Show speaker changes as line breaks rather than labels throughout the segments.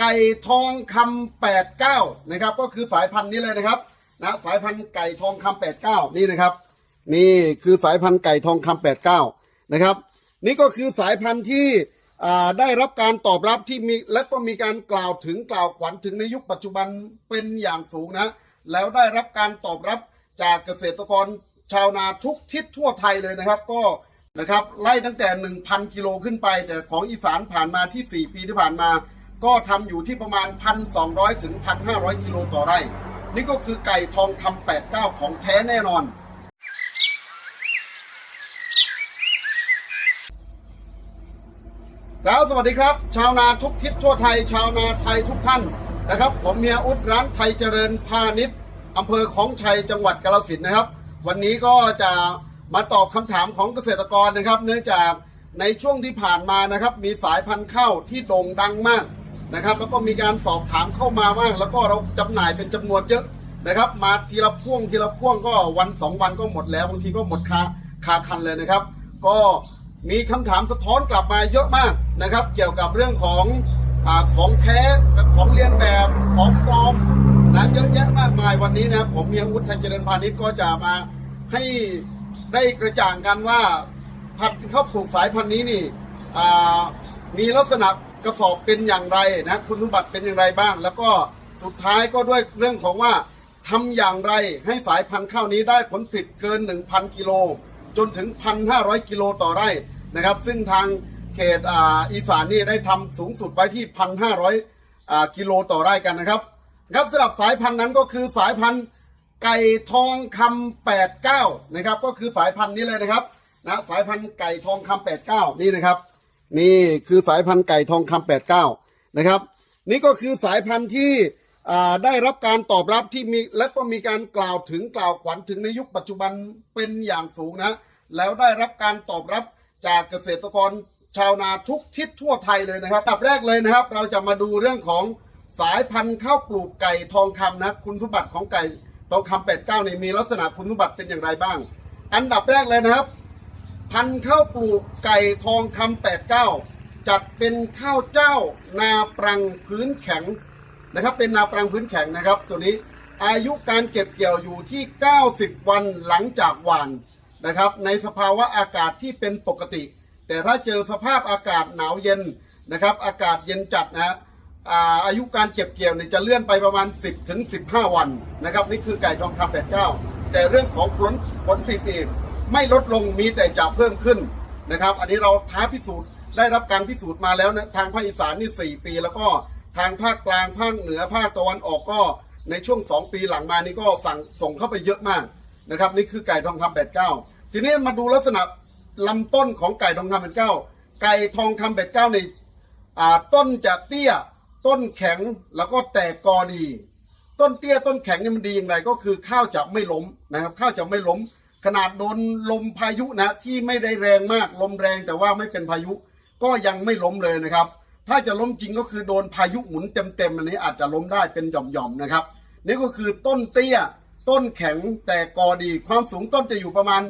ไก่ทองคำแปดเก้านะครับ ก็คือสายพันธุ์นี้เลยนะครับนะสายพันธุ์ไก่ทองคำแปดเก้านี่นะครับ นี่คือสายพันธุ์ไก่ทองคำแปดเก้านะครับ นี่ก็คือสายพันธุ์ที่อ่าได้รับการตอบรับที่มีและก็มีการกล่าวถึงกล่าวขวัญถึงในยุคปัจจุบันเป็นอย่างสูงนะ แล้วได้รับการตอบรับจากเกษตรกรชาวนาทุกทิศทั่วไทยเลยนะครับ ก็นะครับไล่ตั้งแต่ 1,000 กิโลขึ้นไป แต่ของอีสานผ่านมาที่ 4 ปีที่ผ่านมา ก็ทำอยู่ที่ประมาณ 1,200 ถึง 1,500 กิโลต่อไร่ นี่ก็คือไก่ทองคำ89ของแท้แน่นอน แล้วสวัสดีครับ ชาวนาทุกทิศทั่วไทย ชาวนาไทยทุกท่านนะครับ ผมเมียอุดร้านไทยเจริญพาณิชย์อำเภอของชัยจังหวัดกาฬสินนะครับ วันนี้ก็จะมาตอบคำถามของเกษตรกรนะครับ เนื่องจากในช่วงที่ผ่านมานะครับ มีสายพันธุ์ข้าวที่โด่งดังมาก นะครับ แล้วก็มีการสอบถามเข้ามามากแล้วก็เราจำหน่ายเป็นจำนวนเยอะนะครับ มาทีละพ่วงทีละพ่วงก็วันสองวันก็หมดแล้วบางทีก็หมดคาคาคันเลยนะครับ ก็มีคำถามสะท้อนกลับมาเยอะมากนะครับ เกี่ยวกับเรื่องของอของแท้ของเลียนแบบของปลอมนะเยอะแยะมากมายวันนี้นะผมเมียวุฒิไทยเจริญพาณิชย์ก็จะมาให้ได้กระจ่างกันว่าพันธุ์ข้าวปลูกสายพันธุ์นี้นี่มีลักษณะ กระสอบเป็นอย่างไรนะคุณสมบัติเป็นอย่างไรบ้าง แล้วก็สุดท้ายก็ด้วยเรื่องของว่าทำอย่างไรให้สายพันธุ์ข้าวนี้ได้ผลผลิตเกิน 1,000 กิโล จนถึง 1,500 กิโลต่อไร่นะครับ ซึ่งทางเขตอ,อีสานนี่ได้ทำสูงสุดไว้ที่ 1,500อ่ากิโลต่อไร่กันนะครับครับสำหรับสายพันธุ์นั้นก็คือสายพันธุ์ไก่ทองคำ89 นะครับ ก็คือสายพันธุ์นี้เลยนะครับนะสายพันธุ์ไก่ทองคำ89 นี่นะครับ นี่คือสายพันธุ์ไก่ทองคำ89นะครับ นี่ก็คือสายพันธุ์ที่ได้รับการตอบรับที่มีและก็มีการกล่าวถึงกล่าวขวัญถึงในยุคปัจจุบันเป็นอย่างสูงนะ แล้วได้รับการตอบรับจากเกษตรกรชาวนาทุกทิศทั่วไทยเลยนะครับอันดับแรกเลยนะครับ เราจะมาดูเรื่องของสายพันธุ์ข้าวปลูกไก่ทองคำนะคุณสมบัติของไก่ทองคำ89นี่มีลักษณะคุณสมบัติเป็นอย่างไรบ้าง อันดับแรกเลยนะครับ พันข้าวปลูกไก่ทองคำ89จัดเป็นข้าวเจ้านาปรังพื้นแข็งนะครับ เป็นนาปรังพื้นแข็งนะครับ ตัวนี้อายุการเก็บเกี่ยวอยู่ที่ 90 วันหลังจากหว่านนะครับ ในสภาวะอากาศที่เป็นปกติ แต่ถ้าเจอสภาพอากาศหนาวเย็นนะครับ อากาศเย็นจัดนะอาอายุการเก็บเกี่ยวเนี่ยจะเลื่อนไปประมาณ 10 ถึง 15 วันนะครับ นี่คือไก่ทองคำ89แต่เรื่องของผลผลผลิตเอง ไม่ลดลงมีแต่จะเพิ่มขึ้นนะครับ อันนี้เราท้าพิสูจน์ได้รับการพิสูจน์มาแล้วนะทางภาคอีสานนี่4ปี แล้วก็ทางภาคกลางภาคเหนือภาคตะวันออกก็ในช่วง2ปีหลังมานี่ก็สั่งส่งเข้าไปเยอะมากนะครับนี่คือไก่ทองคำ89ทีนี้มาดูลักษณะลำต้นของไก่ทองคำ89ไก่ทองคำ89นี่อ่าต้นจะเตี้ยต้นแข็งแล้วก็แตกกอดี ต้นเตี้ยต้นแข็งนี่มันดีอย่างไรก็คือข้าวจะไม่ล้มนะครับ ข้าวจะไม่ล้ม ขนาดโดนลมพายุนะที่ไม่ได้แรงมากลมแรงแต่ว่าไม่เป็นพายุ ก็ยังไม่ล้มเลยนะครับ ถ้าจะล้มจริงก็คือโดนพายุหมุนเต็มๆอันนี้อาจจะล้มได้เป็นหย่อมๆนะครับ นี่ก็คือต้นเตี้ย ต้นแข็งแต่กอดีความสูงต้นจะอยู่ประมาณ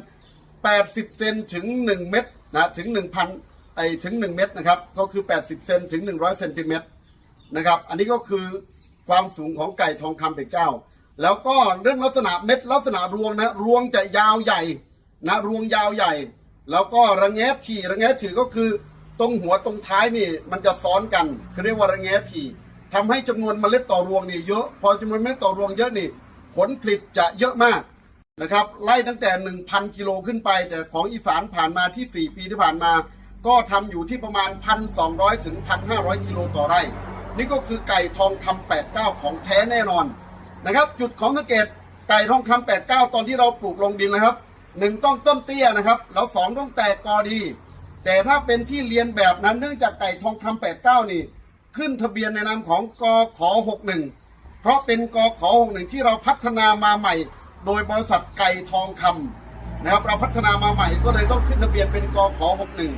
80เซนถึง 1 เมตรนะถึง 1,000ไอถึง 1 เมตรนะครับ ก็คือ 80เซนถึง 100เซนติเมตรนะครับ อันนี้ก็คือความสูงของไก่ทองคำเป็ดเก้า แล้วก็เรื่องลักษณะเม็ดลักษณะรวงนะรวงจะยาวใหญ่นะรวงยาวใหญ่ แล้วก็ระแงะถี่ระแงะถี่ก็คือ ตรงหัวตรงท้ายนี่มันจะซ้อนกันเขาเรียกว่าระแงะถี่ทำให้จำนวนเมล็ดต่อรวงนี่เยอะพอจำนวนเมล็ดต่อรวงเยอะนี่ ผลผลิตจะเยอะมากนะครับ ไล่ตั้งแต่ 1,000 กิโลขึ้นไป แต่ของอีสานผ่านมาที่ 4 ปีที่ผ่านมา ก็ทำอยู่ที่ประมาณ 1,200 ถึง 1,500 กิโลต่อไร่ นี่ก็คือไก่ทองคำ89 ของแท้แน่นอน นะครับ จุดของสังเกตไก่ทองคำ89 ตอนที่เราปลูกลงดินนะครับหนึ่งต้องต้นเตี้ยนะครับ แล้วสองต้องแตกกอดี แต่ถ้าเป็นที่เรียนแบบนั้นเนื่องจากไก่ทองคำ89 นี่ ขึ้นทะเบียนในนามของกขอ61 เพราะเป็นกขอ61 ที่เราพัฒนามาใหม่ โดยบริษัทไก่ทองคำนะครับเราพัฒนามาใหม่ก็เลยต้องขึ้นทะเบียนเป็นกขอ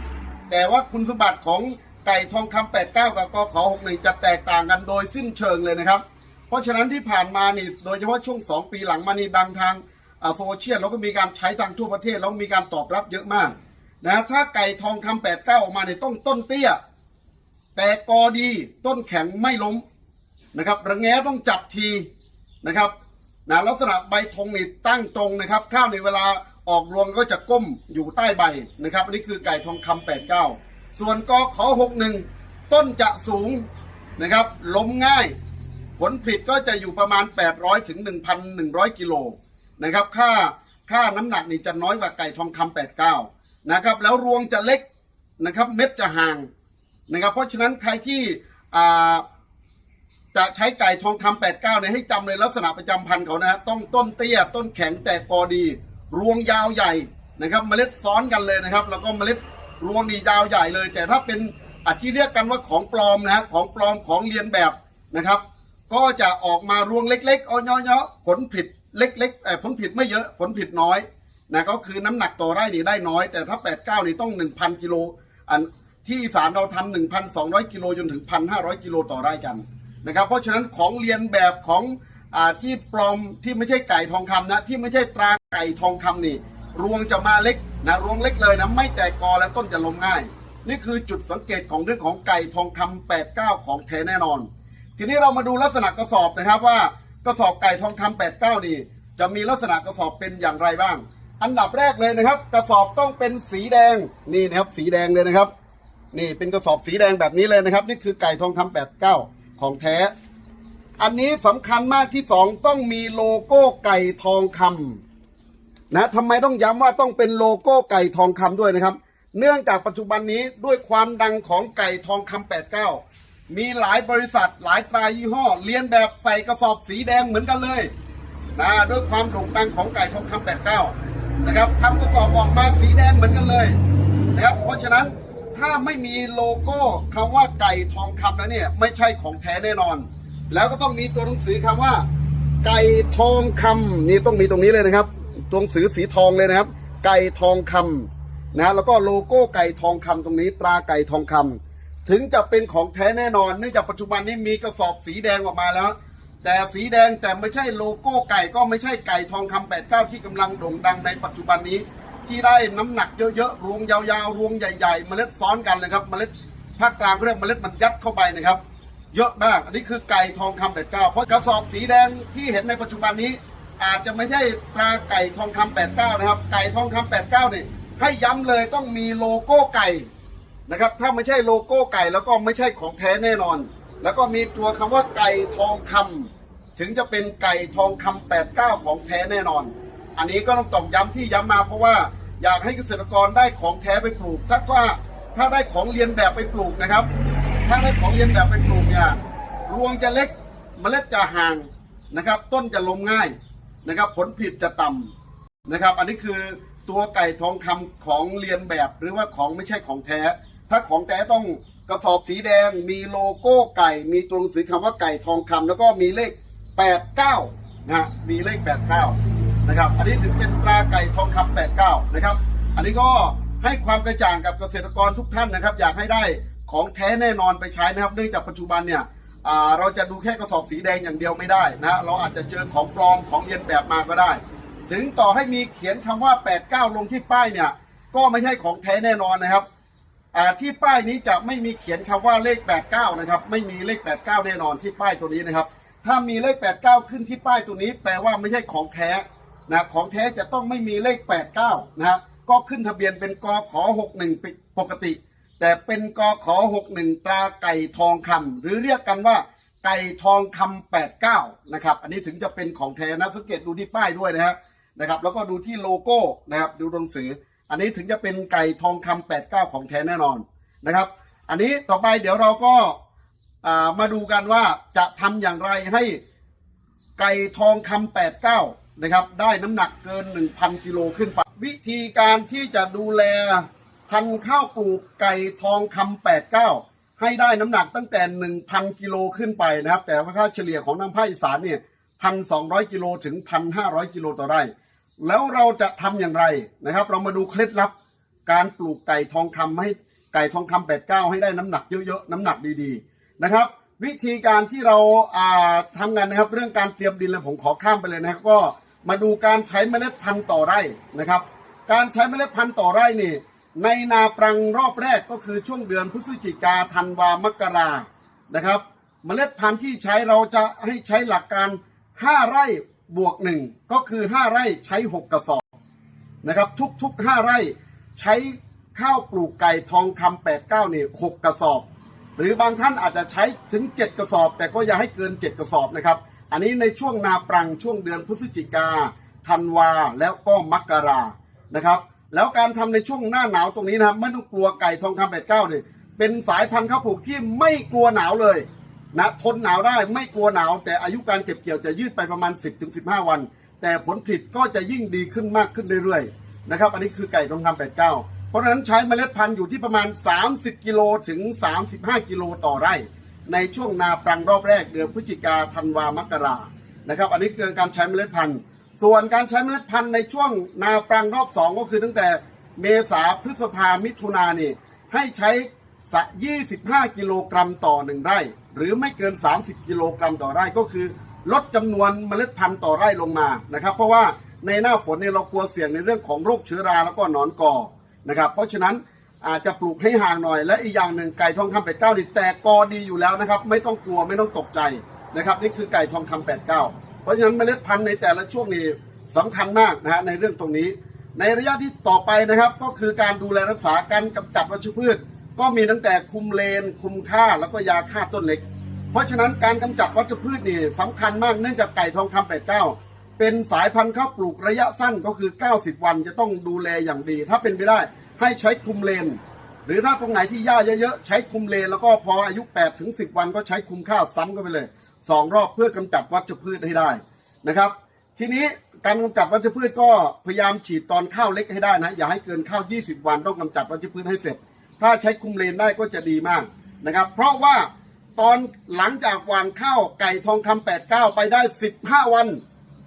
61 แต่ว่าคุณสมบัติของไก่ทองคำ89 กับกขอ61 จะแตกต่างกันโดยสิ้นเชิงเลยนะครับ ราะฉะนั้นที่ผ่านมานี่โดยเฉพาะช่วง2ปีหลังมานี่ดังทางโซเชียลแล้วก็มีการใช้ทางทั่วประเทศแล้วมีการตอบรับเยอะมากนะถ้าไก่ทองคำ89ออกมาเนี่ยต้องต้นเตี้ย แต่กอดีต้นแข็งไม่ล้มนะครับระแงต้องจับทีนะครับนะลักษณะใบธงนี่ตั้งตรงนะครับ ข้าวในเวลาออกรวงก็จะก้มอยู่ใต้ใบนะครับอันนี้คือไก่ทองคำแปดเก้าส่วนกอขอหกหนึ่งต้นจะสูงนะครับล้มง่าย ลผลิตก็จะอยู่ประมาณ 800ถึง1,100 กิโลนะครับค่าค่าน้ำหนักนี่จะน้อยกว่าไก่ทองคำ89นะครับแล้วรวงจะเล็กนะครับเม็ดจะห่างนะครับเพราะฉะนั้นใครที่จะใช้ไก่ทองคำ89เนี่ยให้จำเลยลักษณะประจำพันธุ์เขานะฮะต้องต้นเตี้ย ต้นแข็งแต่กอดี รวงยาวใหญ่นะครับเมล็ดซ้อนกันเลยนะครับ แล้วก็เมล็ดรวงดียาวใหญ่เลย แต่ถ้าเป็นอาที่เรียกกันว่าของปลอมนะฮะของปลอมของเลียนแบบนะครับ ก็จะออกมารวงเล็กๆเอาเยอะๆผลผลิตเล็กๆเอ่อผลผลิตไม่เยอะผลผลิตน้อยนะก็คือน้ำหนักต่อไร่นี่ได้น้อย แต่ถ้า 8 9 นี่ต้อง 1,000กิโลอันที่อีสานเราทำ1,200 กิโลจนถึง 1,500 กิโลต่อไร่กันนะครับ เพราะฉะนั้นของเรียนแบบของอ่าที่ปลอมที่ไม่ใช่ไก่ทองคำนะที่ไม่ใช่ตราไก่ทองคำนี่ รวงจะมาเล็กนะรวงเล็กเลยนะไม่แตกกอและต้นจะล้มง่าย นี่คือจุดสังเกตของเรื่องของไก่ทองคำ89 ของแท้แน่นอน ทีนี้เรามาดูลักษณะกระสอบนะครับว่ากระสอบไก่ทองคำ89นี่จะมีลักษณะกระสอบเป็นอย่างไรบ้าง อันดับแรกเลยนะครับ กระสอบต้องเป็นสีแดงนี่นะครับ สีแดงเลยนะครับ นี่เป็นกระสอบสีแดงแบบนี้เลยนะครับ นี่คือไก่ทองคำ89 ของแท้ อันนี้สำคัญมากที่สองต้องมีโลโก้ไก่ทองคำนะทำไมต้องย้ำว่าต้องเป็นโลโก้ไก่ทองคำด้วยนะครับ เนื่องจากปัจจุบันนี้ด้วยความดังของไก่ทองคำ89 มีหลายบริษัทหลายตรายี่ห้อเลียนแบบใส่กระสอบสีแดงเหมือนกันเลยนะด้วยความโด่งดังของไก่ทองคำ89นะครับทำกระสอบออกมาสีแดงเหมือนกันเลยนะครับเพราะฉะนั้นถ้าไม่มีโลโก้คำว่าไก่ทองคำแล้วเนี่ยไม่ใช่ของแท้แน่นอน แล้วก็ต้องมีตัวหนังสือคำว่า ไก่ทองคำนี่ต้องมีตรงนี้เลยนะครับตัวหนังสือสีทองเลยนะครับ ไก่ทองคำนะแล้วก็โลโก้ไก่ทองคำตรงนี้ตราไก่ทองคำ ถึงจะเป็นของแท้แน่นอน เนื่องจากปัจจุบันนี้มีกระสอบสีแดงออกมาแล้ว แต่สีแดงแต่ไม่ใช่โลโก้ไก่ก็ไม่ใช่ไก่ทองคำ89ที่กำลังโด่งดังในปัจจุบันนี้ ที่ได้น้ำหนักเยอะๆรวงยาวๆรวงใหญ่ๆ เมล็ดซ้อนกันเลยครับ เมล็ดภาคกลางเขาเรียกเมล็ดมันยัดเข้าไปนะครับ เยอะมาก อันนี้คือไก่ทองคำแปดเก้าเพราะกระสอบสีแดงที่เห็นในปัจจุบันนี้ อาจจะไม่ใช่ตราไก่ทองคำแปดเก้านะครับ ไก่ทองคำแปดเก้าเนี่ยให้ย้ำเลยต้องมีโลโก้ไก่ นะครับ ถ้าไม่ใช่โลโก้ไก่แล้วก็ไม่ใช่ของแท้แน่นอน แล้วก็มีตัวคำว่าไก่ทองคำถึงจะเป็นไก่ทองคำแปดเก้าของแท้แน่นอน อันนี้ก็ต้องตอกย้ำที่ย้ำมาเพราะว่าอยากให้เกษตรกรได้ของแท้ไปปลูก ถ้าว่าถ้าได้ของเรียนแบบไปปลูกนะครับ ถ้าได้ของเรียนแบบไปปลูกเนี่ยรวงจะเล็กเมล็ดจะห่างนะครับ ต้นจะล้มง่ายนะครับ ผลผลิตจะต่ำนะครับ อันนี้คือตัวไก่ทองคำของเรียนแบบหรือว่าของไม่ใช่ของแท้ ถ้าของแท้ต้องกระสอบสีแดง มีโลโก้ไก่ มีตัวหนังสือคำว่าไก่ทองคำแล้วก็มีเลข 89นะฮะมีเลข 89 นะครับ อันนี้ถึงเป็นตราไก่ทองคำ89 นะครับ อันนี้ก็ให้ความกระจ่างกับเกษตรกรทุกท่านนะครับ อยากให้ได้ของแท้แน่นอนไปใช้นะครับเนื่องจากปัจจุบันเนี่ยเราจะดูแค่กระสอบสีแดงอย่างเดียวไม่ได้นะเราอาจจะเจอของปลอมของเลียนแบบมาก็ได้ ถึงต่อให้มีเขียนคำว่า 89 ลงที่ป้ายเนี่ย ก็ไม่ใช่ของแท้แน่นอนนะครับ ที่ป้ายนี้จะไม่มีเขียนคำว่าเลข 89 นะครับ ไม่มีเลข 89 แน่นอนที่ป้ายตัวนี้นะครับ ถ้ามีเลข 89 ขึ้นที่ป้ายตัวนี้ แปลว่าไม่ใช่ของแท้นะของแท้จะต้องไม่มีเลข 89 นะก็ขึ้นทะเบียนเป็นกขอ61 ปกติ แต่เป็นกขอ61 ตราไก่ทองคำหรือเรียกกันว่าไก่ทองคำ89 นะครับ อันนี้ถึงจะเป็นของแท้นะสังเกตดูที่ป้ายด้วยนะฮะนะครับ แล้วก็ดูที่โลโก้นะครับ ดูตัวหนังสือ อันนี้ถึงจะเป็นไก่ทองคำ89 ของแท้แน่นอนนะครับ อันนี้ต่อไปเดี๋ยวเราก็ามาดูกันว่าจะทำอย่างไรให้ไก่ทองคำ89 นะครับ ได้น้ำหนักเกิน 1,000กิโลขึ้นไปวิธีการที่จะดูแลพันข้าวปลูกไก่ทองคำ89 ให้ได้น้ำหนักตั้งแต่ 1,000กิโลขึ้นไปนะครับ แต่ว่าค่าเฉลี่ยของทางภาคอีสานเนี่ย1,200กิโลถึง 1,500กิโลต่อไร่ แล้วเราจะทำอย่างไรนะครับ เรามาดูเคล็ดลับการปลูกไก่ทองคำให้ไก่ทองคำ89ให้ได้น้ำหนักเยอะๆน้ำหนักดีๆนะครับ วิธีการที่เราอ่าทำกันนะครับ เรื่องการเตรียมดินเลยผมขอข้ามไปเลยนะครับก็มาดูการใช้เมล็ดพันธุ์ต่อไร่นะครับ การใช้เมล็ดพันธุ์ต่อไร่นี่ในนาปรังรอบแรกก็คือช่วงเดือนพฤศจิกาธันวามกรานะครับ เมล็ดพันธุ์ที่ใช้เราจะให้ใช้หลักการ 5 ไร่ บวกหนึ่งก็คือ 5 ไร่ใช้ 6 กระสอบนะครับ ทุกๆ 5 ไร่ใช้ข้าวปลูกไก่ทองคำ89เก้าเนี่ย6กกระสอบ หรือบางท่านอาจจะใช้ถึง 7 กระสอบ แต่ก็อย่าให้เกิน 7 กระสอบนะครับ อันนี้ในช่วงนาปรังช่วงเดือนพฤศจิกาธันวาแล้วก็มกรานะครับ แล้วการทำในช่วงหน้าหนาวตรงนี้นะครับไม่ต้องกลัวไก่ทองคำ89เนี่ยเป็นสายพันธุ์ข้าวปลูกที่ไม่กลัวหนาวเลย นะทนหนาวได้ไม่กลัวหนาว แต่อายุการเก็บเกี่ยวจะยืดไปประมาณ 10-15 วัน แต่ผลผลิตก็จะยิ่งดีขึ้นมากขึ้นเรื่อยๆนะครับอันนี้คือไก่ทองคำ89เก้าเพราะฉะนั้นใช้เมล็ดพันธุ์อยู่ที่ประมาณ 30 กิโลถึง 35 กิโลต่อไร่ ในช่วงนาปรังรอบแรกเดือนพฤศจิกาธันวามกรานะครับ อันนี้คือการใช้เมล็ดพันธุ์ ส่วนการใช้เมล็ดพันธุ์ในช่วงนาปรังรอบสองก็คือตั้งแต่เมษาพฤษภามิถุนานี่ให้ใช้สะ25 กิโลกรัมต่อหนึ่งไร่ หรือไม่เกิน 30 กิโลกรัมต่อไร่ก็คือ ลดจำนวนเมล็ดพันธุ์ต่อไร่ลงมานะครับ เพราะว่าในหน้าฝนเนี่ยเรากลัวเสี่ยงในเรื่องของโรคเชื้อราแล้วก็หนอนกอนะครับ เพราะฉะนั้นอาจจะปลูกให้ห่างหน่อย และอีกอย่างหนึ่งไก่ทองคำแปดเก้านี่แตกกอดีอยู่แล้วนะครับ ไม่ต้องกลัวไม่ต้องตกใจนะครับ นี่คือไก่ทองคำแปดเก้าเพราะฉะนั้นเมล็ดพันธุ์ในแต่ละช่วงนี้สำคัญมากนะฮะในเรื่องตรงนี้ ในระยะที่ต่อไปนะครับ ก็คือการดูแลรักษาการกำจัดวัชพืช ก็มีตั้งแต่คุมเลน คุมค่าแล้วก็ยาฆ่าต้นเล็ก เพราะฉะนั้นการกำจัดวัชพืชนี่สำคัญมากเนื่องจากไก่ทองคำแปดเก้าเป็นสายพันธุ์ข้าวปลูกระยะสั้นก็คือ 90 วันจะต้องดูแลอย่างดี ถ้าเป็นไปได้ให้ใช้คุมเลน หรือถ้าตรงไหนที่หญ้าเยอะๆ ใช้คุมเลน แล้วก็พออายุ8ถึง10 วันก็ใช้คุมข้าวซ้ำกันไปเลยสองรอบเพื่อกำจัดวัชพืชให้ได้นะครับ ทีนี้การกำจัดวัชพืชก็พยายามฉีดตอนข้าวเล็กให้ได้นะอย่าให้เกินข้าว 20 วันต้องกำจัดวัชพืชให้เสร็จ ถ้าใช้คุมเลนได้ก็จะดีมากนะครับ เพราะว่าตอนหลังจากหว่านข้าวไก่ทองคำ89ไปได้15วัน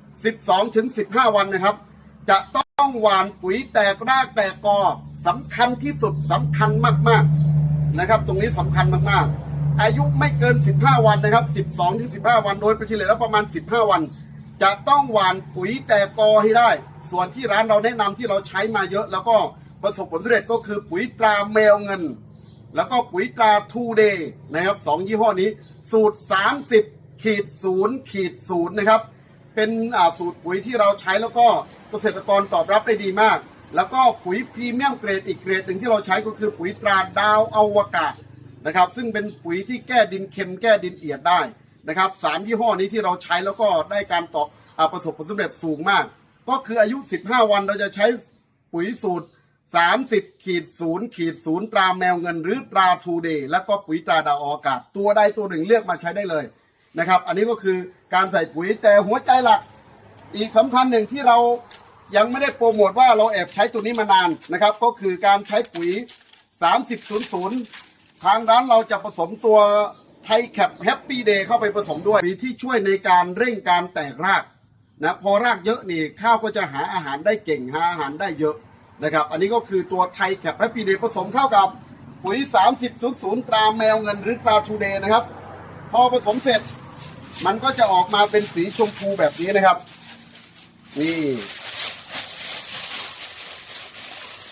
12ถึง15วันนะครับ จะต้องหว่านปุ๋ยแตกรากแตกกอสำคัญที่สุดสำคัญมากๆนะครับ ตรงนี้สำคัญมากๆ อายุไม่เกิน 15 วันนะครับ 12ถึง15 วัน โดยประเฉลี่ยแล้วประมาณ 15 วัน จะต้องหว่านปุ๋ยแตกกอให้ได้ ส่วนที่ร้านเราแนะนำที่เราใช้มาเยอะแล้วก็ ประสบผลสำเร็จก็คือปุ๋ยตราแมวเงิน แล้วก็ปุ๋ยตราทูเดย์นะครับสองยี่ห้อนี้ สูตร 30ขีดศูนย์ขีดศูนย์นะครับ เป็นอ่าสูตรปุ๋ยที่เราใช้แล้วก็เกษตรกรตอบรับได้ดีมาก แล้วก็ปุ๋ยพรีเมียมเกรดอีกเกรดหนึ่งที่เราใช้ก็คือปุ๋ยตราดาวอวกาศนะครับ ซึ่งเป็นปุ๋ยที่แก้ดินเค็มแก้ดินเอียดได้นะครับสามยี่ห้อนี้ที่เราใช้แล้วก็ได้การตอบอาประสบผลสำเร็จสูงมาก ก็คืออายุ 15 วันเราจะใช้ปุ๋ยสูตร 30ขีดศูนย์ขีดศูนย์ตราแมวเงินหรือตราทูเดย์แล้วก็ปุ๋ยตราดาวอวกาศ ตัวใดตัวหนึ่งเลือกมาใช้ได้เลยนะครับ อันนี้ก็คือการใส่ปุ๋ยแต่หัวใจหลัก อีกสำคัญหนึ่งที่เรายังไม่ได้โปรโมทว่าเราแอบใช้ตัวนี้มานานนะครับ ก็คือการใช้ปุ๋ย 3000 ทางร้านเราจะผสมตัวไทแคปแฮปปี้เดย์เข้าไปผสมด้วยปุ๋ยที่ช่วยในการเร่งการแตกรากนะพอรากเยอะนี่ข้าวก็จะหาอาหารได้เก่งหาอาหารได้เยอะ นะครับ อันนี้ก็คือตัวไทแคปแฮปปี้เดย์ผสมเข้ากับปุ๋ย 3000 ตราแมวเงินหรือตราทูเดย์นะครับ พอผสมเสร็จ มันก็จะออกมาเป็นสีชมพูแบบนี้นะครับ นี่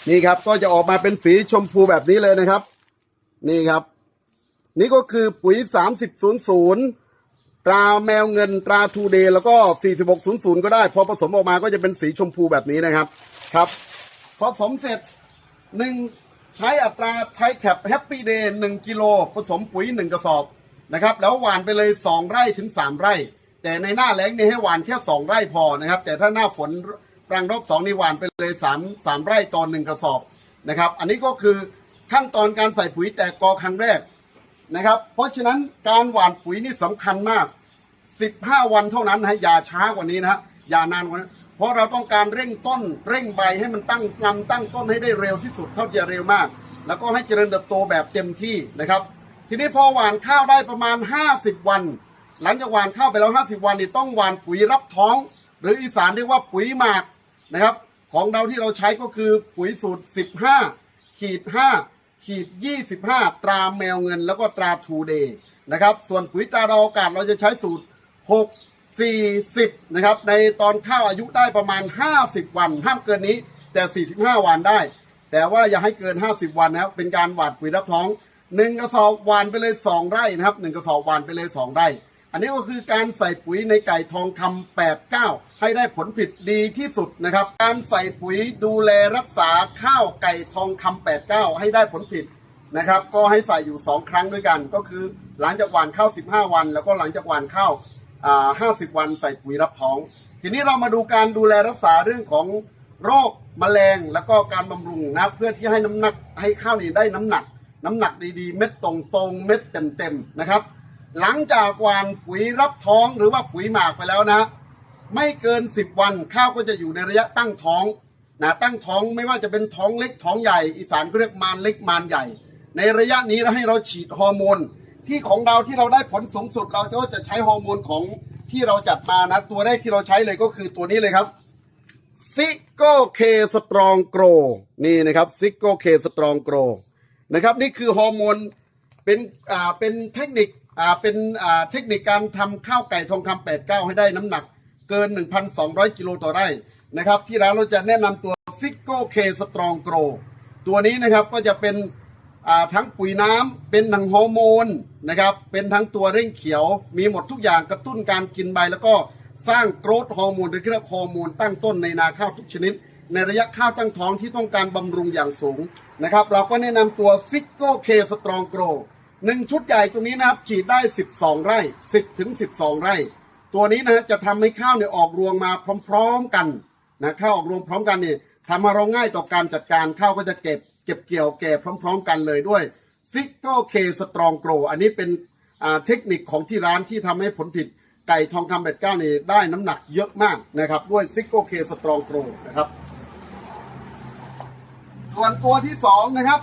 นี่ครับก็จะออกมาเป็นสีชมพูแบบนี้เลยนะครับ นี่ครับ นี่ก็คือปุ๋ย 3000ตราแมวเงินตราทูเดย์แล้วก็ 4600 ก็ได้ พอผสมออกมาก็จะเป็นสีชมพูแบบนี้นะครับ ครับ สมเสร็จหนึ่งใช้อัตราไทแคปแฮปปี้เดย์หนึ่งกิโลผสมปุ๋ยหนึ่งกระสอบนะครับแล้วหว่านไปเลยสองไร่ถึงสามไร่ แต่ในหน้าแล้งนี่ให้หว่านแค่สองไร่พอนะครับ แต่ถ้าหน้าฝนกลางรอบสองนี่หว่านไปเลยสามสามไร่ตอนหนึ่งกระสอบนะครับ อันนี้ก็คือขั้นตอนการใส่ปุ๋ยแตกกอครั้งแรกนะครับ เพราะฉะนั้นการหว่านปุ๋ยนี่สำคัญมาก 15 วันเท่านั้นนะฮะอย่าช้ากว่านี้นะฮะอย่านานกว่านั้น เพราะเราต้องการเร่งต้นเร่งใบให้มันตั้งลำตั้งต้นให้ได้เร็วที่สุดเท่าที่จะเร็วมาก แล้วก็ให้เจริญเติบโตแบบเต็มที่นะครับ ทีนี้พอหว่านข้าวได้ประมาณ 50 วัน หลังจากหว่านข้าวไปแล้ว 50 วันนี่ต้องหว่านปุ๋ยรับท้อง หรืออีสานเรียกว่าปุ๋ยหมากนะครับ ของเราที่เราใช้ก็คือปุ๋ยสูตร 15 ขีด 5 ขีด 25 ตราแมวเงิน แล้วก็ตราทูเดย์นะครับ ส่วนปุ๋ยตราดาวอากาศเราจะใช้สูตร 6 40 นะครับ ในตอนข้าวอายุได้ประมาณ 50 วัน ห้ามเกินนี้ แต่ 45 วันได้ แต่ว่าอย่าให้เกิน 50 วันนะครับ เป็นการหว่านปุ๋ยรับท้องหนึ่งกระสอบหว่านไปเลย 2 ไร่นะครับหนึ่งกระสอบหว่านไปเลย 2 ไร่ อันนี้ก็คือการใส่ปุ๋ยในไก่ทองคำ89 ให้ได้ผลผลิตดีที่สุดนะครับ การใส่ปุ๋ยดูแลรักษาข้าวไก่ทองคำ89 ให้ได้ผลผลิตนะครับ ก็ให้ใส่อยู่ 2 ครั้งด้วยกัน ก็คือหลังจากหว่านข้าว 15 วัน แล้วก็หลังจากหว่านข้าว อ่า50วันใส่ปุ๋ยรับท้อง ทีนี้เรามาดูการดูแลรักษาเรื่องของโรคแมลงแล้วก็การบำรุงนะเพื่อที่ให้น้ำหนักให้ข้าวนี่ได้น้ำหนัก น้ำหนักดีๆ เม็ดตรงๆเม็ดเต็มๆนะครับ หลังจากหวานปุ๋ยรับท้องหรือว่าปุ๋ยหมากไปแล้วนะ ไม่เกิน 10 วันข้าวก็จะอยู่ในระยะตั้งท้องนะตั้งท้องไม่ว่าจะเป็นท้องเล็กท้องใหญ่อีสานก็เรียกมารเล็กมารใหญ่ ในระยะนี้เราให้เราฉีดฮอร์โมน ที่ของเราที่เราได้ผลสูงสุด เราก็จะใช้ฮอร์โมนของที่เราจัดมานะ ตัวแรกที่เราใช้เลยก็คือตัวนี้เลยครับซิโกเคสตรองโกรนี่นะครับซิโกเคสตรองโกรนะครับนี่คือฮอร์โมนเป็นอ่าเป็นเทคนิคอ่าเป็นอ่าเทคนิคการทำข้าวไก่ทองคำ89 ให้ได้น้ำหนักเกิน 1,200 กิโลต่อไร่นะครับที่ร้านเราจะแนะนำตัวซิโกเคสตรองโกรตัวนี้นะครับก็จะเป็น ทั้งปุ๋ยน้ำเป็นทั้งฮอร์โมนนะครับเป็นทั้งตัวเร่งเขียว มีหมดทุกอย่างกระตุ้นการกินใบ แล้วก็สร้างโกรทฮอร์โมนหรือเรียกฮอร์โมนตั้งต้นในนาข้าวทุกชนิด ในระยะข้าวตั้งท้องที่ต้องการบำรุงอย่างสูงนะครับเราก็แนะนำตัวฟิกโกเคสตรองโกรหนึ่งชุดใหญ่ตัวนี้นะครับฉีดได้ 12 ไร่ 10ถึง12 ไร่ ตัวนี้นะจะทำให้ข้าวเนี่ยออกรวงมาพร้อม ๆกันนะข้าวออกรวงพร้อมกันเนี่ยทำให้เราง่ายต่อการจัดการข้าวก็จะเก็บ เก็บเกี่ยวแก่พร้อม ๆ กันเลยด้วยซิกโกเคสตรองโกรอันนี้เป็นเทคนิคของที่ร้านที่ทำให้ผลผลิตไก่ทองคำเบ็ดเก้านี่ได้น้ำหนักเยอะมากนะครับ ด้วยซิกโกเคสตรองโกรนะครับ ส่วนตัวที่สองนะครับ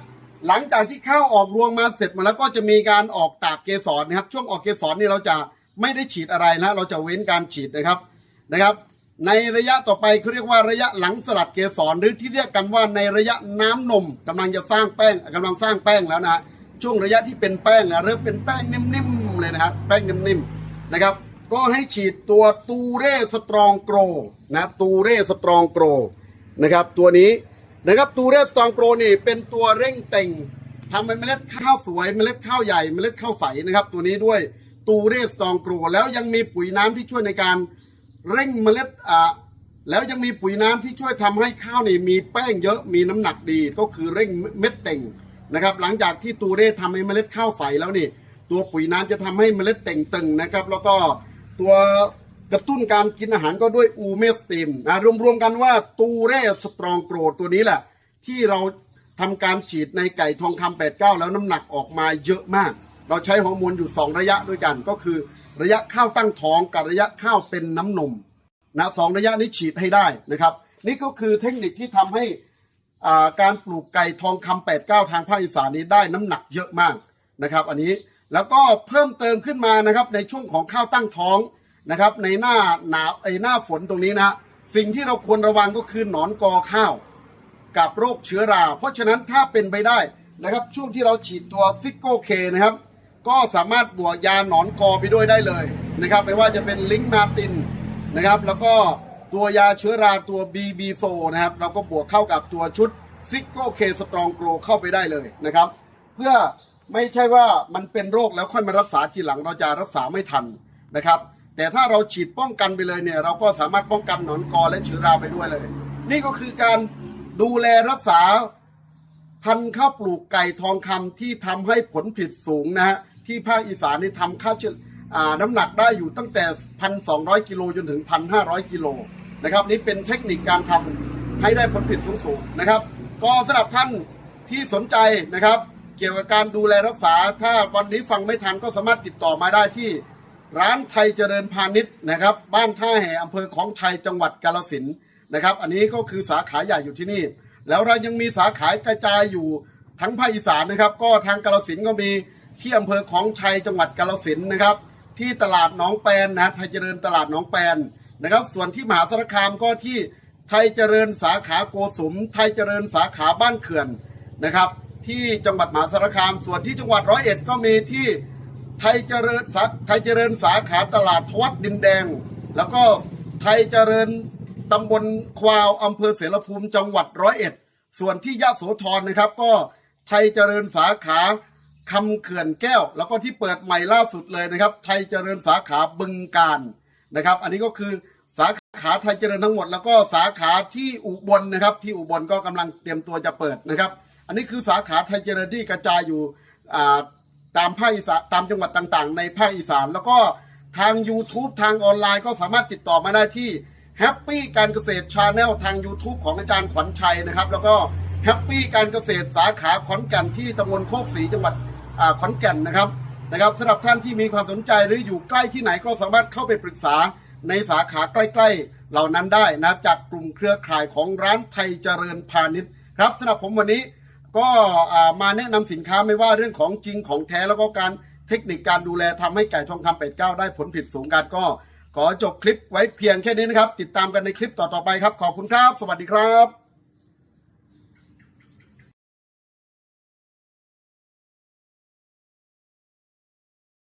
หลังจากที่ข้าวออกรวงมาเสร็จมาแล้วก็จะมีการออกตากเกสรนะครับ ช่วงออกเกสรนี่เราจะไม่ได้ฉีดอะไรนะ เราจะเว้นการฉีดนะครับนะครับ ในระยะต่อไปเขาเรียกว่าระยะหลังสลัดเกสรหรือที่เรียกกันว่าในระยะน้ำนมกำลังจะสร้างแป้งกำลังสร้างแป้งแล้วนะช่วงระยะที่เป็นแป้งนะเริ่มเป็นแป้งนิ่มๆเลยนะครับแป้งนิ่มๆนะครับ ก็ให้ฉีดตัวตูเร่สตรองโกรนะตูเร่สตรองโกรนะครับ ตัวนี้นะครับตูเร่สตรองโกรนี่เป็นตัวเร่งเต่งทำให้เมล็ดข้าวสวยเมล็ดข้าวใหญ่เมล็ดข้าวใสนะครับ ตัวนี้ด้วยตูเร่สตรองโกรแล้วยังมีปุ๋ยน้ำที่ช่วยในการ เร่งเมล็ดอ่าแล้วยังมีปุ๋ยน้ำที่ช่วยทำให้ข้าวนี่มีแป้งเยอะมีน้ำหนักดีก็คือเร่งเม็ดเต่งนะครับ หลังจากที่ตูเร่ทำให้เมล็ดข้าวใสแล้วนี่ ตัวปุ๋ยน้ำจะทำให้เมล็ดเต่งตึงนะครับ แล้วก็ตัวกระตุ้นการกินอาหารก็ด้วยอูเมสติมนะรวมๆกันว่าตูเร่สตรองโกรตัวนี้แหละ ที่เราทำการฉีดในไก่ทองคำ89 แล้วน้ำหนักออกมาเยอะมาก เราใช้ฮอร์โมนอยู่ 2 ระยะด้วยกันก็คือ ระยะข้าวตั้งท้องกับระยะข้าวเป็นน้ำนมนะสองระยะนี้ฉีดให้ได้นะครับ นี่ก็คือเทคนิคที่ทำให้อ่าการปลูกไก่ทองคำ89ทางภาคอีสานนี้ได้น้ำหนักเยอะมากนะครับ อันนี้แล้วก็เพิ่มเติมขึ้นมานะครับในช่วงของข้าวตั้งท้องนะครับ ในหน้าหนาวไอหน้าฝนตรงนี้นะสิ่งที่เราควรระวังก็คือหนอนกอข้าว กับโรคเชื้อรา เพราะฉะนั้นถ้าเป็นไปได้นะครับ ช่วงที่เราฉีดตัวฟิกโกเคนะครับ ก็สามารถบวกยาหนอนกอไปด้วยได้เลยนะครับไม่ว่าจะเป็นลิงก์มาตินนะครับ แล้วก็ตัวยาเชื้อราตัว BB โฟนะครับ เราก็บวกเข้ากับตัวชุดฟิกโกเคสตรองโกรเข้าไปได้เลยนะครับ เพื่อไม่ใช่ว่ามันเป็นโรคแล้วค่อยมารักษาทีหลังเราจะรักษาไม่ทันนะครับ แต่ถ้าเราฉีดป้องกันไปเลยเนี่ย เราก็สามารถป้องกันหนอนกอและเชื้อราไปด้วยเลย นี่ก็คือการดูแลรักษาพันธุ์ข้าวปลูกไก่ทองคำที่ทำให้ผลผลิตสูงนะฮะ ที่ภาคอีสานนี่ทำข้าวเชอ่าน้ำหนักได้อยู่ตั้งแต่พันสองกิโลจนถึงพันห้าร้อยกิโลนะครับนี่เป็นเทคนิคการทำให้ได้ผลผลิตสูงๆนะครับ ก็สำหรับท่านที่สนใจนะครับ เกี่ยวกับการดูแลรักษา ถ้าวันนี้ฟังไม่ทันก็สามารถติดต่อมาได้ที่ร้านไทยเจริญพาณิชย์นะครับ บ้านท่าแห่อำเภอของชัยจังหวัดกาลสินนะครับ อันนี้ก็คือสาขาใหญ่อยู่ที่นี่ แล้วเรายังมีสาขากระจายอยู่ทั้งภาคอีสานนะครับ ก็ทางกาลสินก็มี ที่อำเภอของชัยจังหวัดกาลสินนะครับ ที่ตลาดหนองแปนนะไทยเจริญตลาดหนองแปนนะครับ ส่วนที่มหาสารคามก็ที่ไทยเจริญสาขาโกสุม ไทยเจริญสาขาบ้านเขื่อนนะครับ ที่จังหวัดมหาสารคาม ส่วนที่จังหวัดร้อยเอ็ดก็มีที่ไทยเจริญสาไทยเจริญสาขาตลาดทวัดดินแดง แล้วก็ไทยเจริญตำบลควาวอำเภอเสรภูมิจังหวัดร้อยเอ็ดส่วนที่ยะโสธรนะครับ ก็ไทยเจริญสาขา คำเขื่อนแก้ว แล้วก็ที่เปิดใหม่ล่าสุดเลยนะครับ ไทยเจริญสาขาบึงการนะครับ อันนี้ก็คือสาขาไทยเจริญทั้งหมด แล้วก็สาขาที่อุบลนะครับ ที่อุบลก็กำลังเตรียมตัวจะเปิดนะครับ อันนี้คือสาขาไทยเจริญที่กระจายอยู่ตามภาคอีสานตามจังหวัดต่างๆ ในภาคอีสานแล้วก็ทาง YouTube ทางออนไลน์ก็สามารถติดต่อมาได้ที่แฮปปี้การเกษตรชาแนลทาง YouTube ของอาจารย์ขวัญชัยนะครับ แล้วก็แฮปปี้การเกษตรสาขาขอนแก่นที่ตำบลโคกศรีจังหวัด ขอนแก่นนะครับนะครับสำหรับท่านที่มีความสนใจหรืออยู่ใกล้ที่ไหนก็สามารถเข้าไปปรึกษาในสาขาใกล้ ๆ เหล่านั้นได้นะจากกลุ่มเครือข่ายของร้านไทยเจริญพาณิชย์ครับสำหรับผมวันนี้ก็มาแนะนำสินค้าไม่ว่าเรื่องของจริงของแท้แล้วก็การเทคนิคการดูแลทำให้ไก่ทองคำเป็ดเก้าได้ผลผลิตสูงกันก็ขอจบคลิปไว้เพียงแค่นี้นะครับ ติดตามกันในคลิปต่อๆไปครับ ขอบคุณครับ สวัสดีครับ